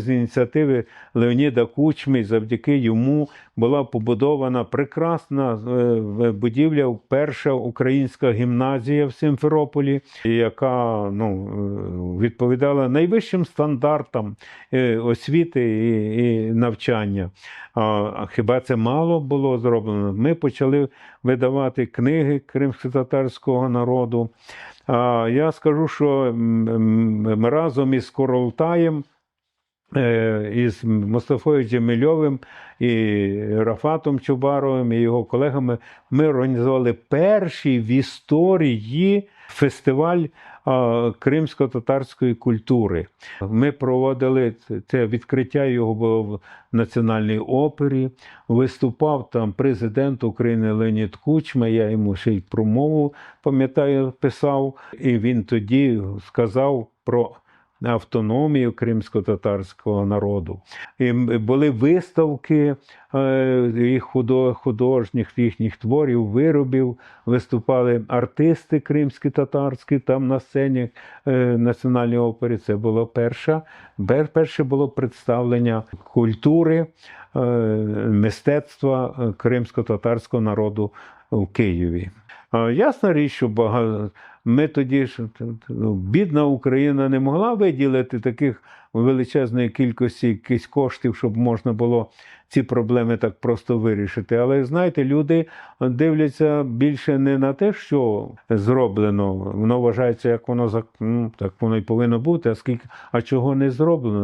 З ініціативи Леоніда Кучми, завдяки йому була побудована прекрасна е, будівля, перша українська гімназія в Симферополі, яка ну, е, відповідала найвищим стандартам е, освіти і, і навчання. А, хіба це мало було зроблено? Ми почали видавати книги кримсько-татарського народу. А я скажу, що ми разом із Королтаєм із Мустафою Джемельовим і Рафатом Чубаровим і його колегами ми організували перший в історії фестиваль кримсько-татарської культури. Ми проводили це відкриття його було в Національній опері. Виступав там президент України Леонід Кучма. Я йому ще й промову пам'ятаю, писав. І він тоді сказав про автономію кримсько-татарського народу. І були виставки е, їх художніх їхніх творів, виробів. Виступали артисти кримські-татарські там на сцені е, Національної опери. Це було перша, перше було представлення культури, е, мистецтва кримсько-татарського народу в Києві. Ясна річ, що бага... ми тоді ж ну, бідна Україна не могла виділити таких величезної кількості якихось коштів, щоб можна було ці проблеми так просто вирішити. Але знаєте, люди дивляться більше не на те, що зроблено, воно вважається, як воно ну, так воно і повинно бути, а скільки, а чого не зроблено.